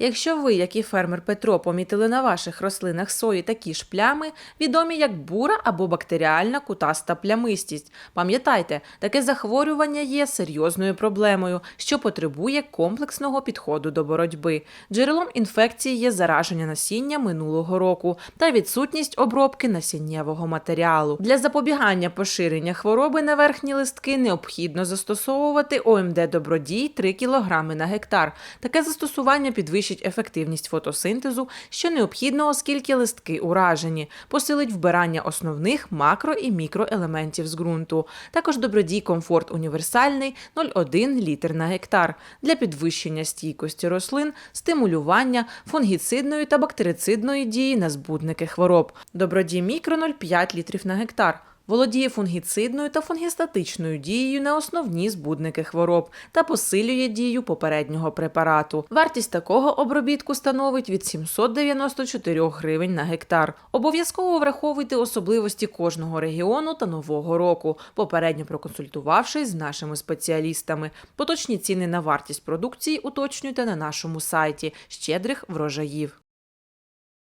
Якщо ви, як і фермер Петро, помітили на ваших рослинах сої такі ж плями, відомі як бура або бактеріальна кутаста плямистість. Пам'ятайте, таке захворювання є серйозною проблемою, що потребує комплексного підходу до боротьби. Джерелом інфекції є зараження насіння минулого року та відсутність обробки насіннєвого матеріалу. Для запобігання поширення хвороби на верхні листки необхідно застосовувати ОМД Добродій 3 кг на гектар. Таке застосування підвищить ефективність фотосинтезу, що необхідно, оскільки листки уражені, посилить вбирання основних макро і мікроелементів з ґрунту. Також добродій комфорт універсальний 0,1 літр на гектар для підвищення стійкості рослин, стимулювання фунгіцидної та бактерицидної дії на збудники хвороб. Добродій мікро 0,5 літрів на гектар. Володіє фунгіцидною та фунгістатичною дією на основні збудники хвороб та посилює дію попереднього препарату. Вартість такого обробітку становить від 794 гривень на гектар. Обов'язково враховуйте особливості кожного регіону та нового року, попередньо проконсультувавшись з нашими спеціалістами. Поточні ціни на вартість продукції уточнюйте на нашому сайті щедрих врожаїв.